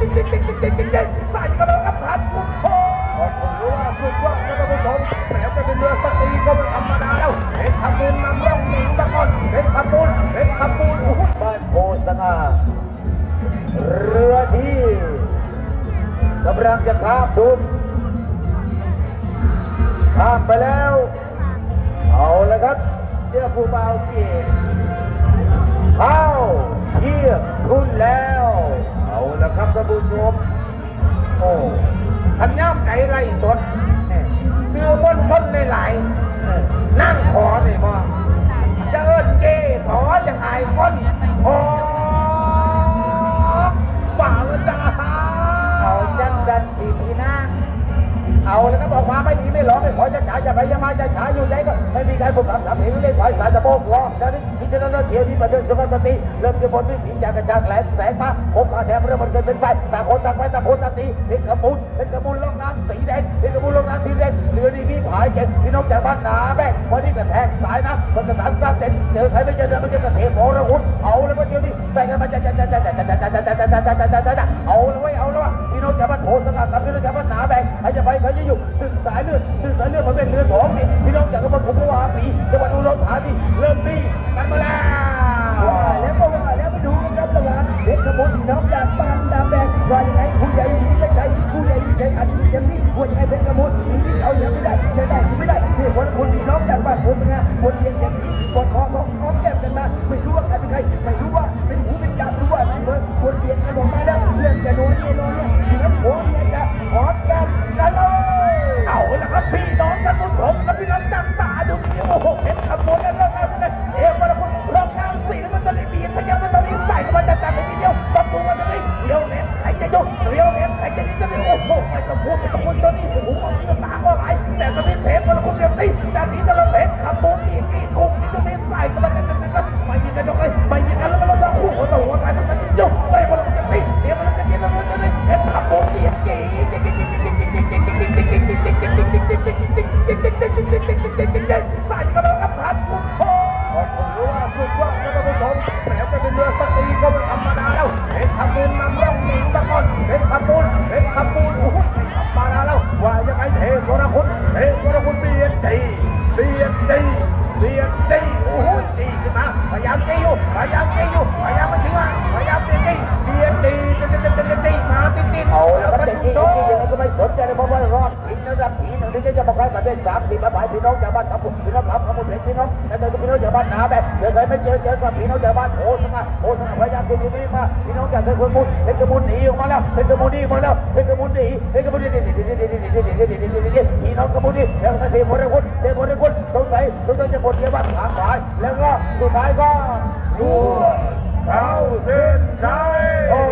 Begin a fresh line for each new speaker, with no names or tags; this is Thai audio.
ติ๊กติ๊กติ๊กติ๊กติ๊กติ๊กติ๊กใส่กระโดงขับท่ดนผู้ชมโอ้โาสุดยอดครับท่านผู้ชมแหมจะเป็นเรือสตีก็ไม่ธรรมดาแล้วเห็นขับปูนนำร่องหนีมาก่อนเห็นขับปูนเห็นขับปูนโอ้โห
บ้านโพสง่าเรือที่กำลังจะข้ามทุ่มข้ามไปแล้ว เอาละครับ
เดี๋ยวผู้เบาเกี ชม โอ้ขันย่ำไหนไรสดซื้อมวลชนหลายๆนั่งขอเลยบ่จะเอิ้นเจถออย่างไอคนพอบ่าวจ้า
เอาจังสันทีพี่นางเอาแล้วก็บอกมาไม่ดีไม่หลอกไม่ขอจะฉาอย่าไปย มาจะฉาอยู่ใจก็ไม่มีการบุกคำทำเห็นเล่นไฟสารจะโบกล้อมจะนี่ที่ชนะเลิศเทียนี้ประเดินสมัติเริ่มจะบนวิถีจากกระชากแหลมแสงมาโคขาแถมเริ่มมันเกิดเป็นไฟต่างคนต่างไปต่างคนต่างตีเป็นกระมุนเป็นกระมุนล่องน้ำสีแดงเป็นกระมุนล่องน้ำสีแดงเรือดีพี่ผายเจ็บพี่น้องจากบ้านนาแม่วันนี้กระแทกสายนะมันกระสานสร้างเต็นเจอใครไม่เจอเดินมันจะกระเทพโอระหุนเอาแล้วว่าเดี๋ยวนี้ใส่กันมาจะจะจะจะจะจะจะจะจะจะจะจะจะจะจะเอาแล้วไว้เอาแล้ว ว่าพี่น้องจากบ้านโพสง่ากับพี่องจากบ้านนาแบงใครจะไปใครจะอยู่ศึกสายเลือดศึกสายเลือดมันเป็นเรือท้องติดพี่น้องจากบ้านผมว่าปีจังหวัดอุดรธานีเริ่มดีกันมาแล้ว
ว่าแล้วก็ว่าแล้วไปดูกันครับระหว่างเพชรขบวนพี่น้องจากบ้านดามแดงว่ายังไงผู้ใหญ่มีไม่ใช่ผู้ใหญ่มีใช่อันที่เต็มที่ว่ายังไงเพชรขบวนมีนิดเอาอยังไม่ได้จะได้หรือไม่ได้ที่คนคนพี่น้องจากบ้านโพสงาบนเพียงเสียสีบนคอสองอ้อมแก้มกันมา ไม่รู้ว่าใครเป็นใครไม่รู้ว่าเป็นหูเป็นการู้ว่านายเบิร์ดบนเพียงกันบอกมาแล้วเรื่องจะโดนเนี่ยโดนเนี่ย เรี
ยวแหลมใครจะนี่จะได้โอ้โหไม่ต้องพูดไม่ต้องพูดตอนนี้โอ้โหเงื่อตาก็ไหลแต่ตอนนี้เทปมาแล้วคุณเรียวตีจะหนีจะละเพชรขบวนอีกอีกคงที่จะได้ใส่เข้ามาจัดจัดจัดไม่มีใครยกเลยไม่มีใครแล้วมันจะคู่หัวต่อหัวตายทั้งนั้นยกไปมันจะตีเดี๋ยวมันจะกินแล้วมันจะได้เพชรขบวนอีกกี่กี่กี่กี่กี่กี่กี่กี่กี่ใส่กันแล้วครับท่านผู้ชมถือว่าสุดยอดครับท่านผู้ชมแหมจะเป็นเรือสตรีก็ไม่ธรรมดาแล้วเพชรขมูลนำร่องหนีมาก่ อนเพชรขปูนเพชรขปูนโอ้ยไม่ธรรมาแล้วว่ายังไงเทพวรคุณเทพวรคุณเบียดจีเบียดจีเบียดจีโอ้ยจีขึ้นมาพยายามจีอยู่พยายามจีอยู่พยายามไม่ถึงอะพยายามจีจีเบียดจีจีจีจีจีมาติดติด
เอาแล้ว
ท่านผู้ชม
ยังไงก็ไม่สนใจเลยเพราะว่ารอ บชิงระดับทีหนึ่งที่จะมาใครมาได้สามสี่มาหมายพี่น้องจากบ้านทับพี่น้องทับขมุนเห็นพี่น้องแล้วก็พี่น้องจากบ้านหนาแบบเจอใครไม่เจอเจอกับพี่น้องจากบ้านโอ้สง่าโอ้สง่าพยายามจะอยู่นี่มาพี่น้องจากเคยคนมุนเพชรกระมุนหนีออกมาแล้วเพชรกระมุนหนีมาแล้วเพชรกระมุนหนีเพชรกระมุนหนีพี่น้องกระมุนหนีแล้วก็เทพรคุณเทพรคุณสงสัยสงสัยจะหมดเยาบ้านทางขายแล้วก็สุดท้ายก็
รวดเข้าเส้นชัย
โอ้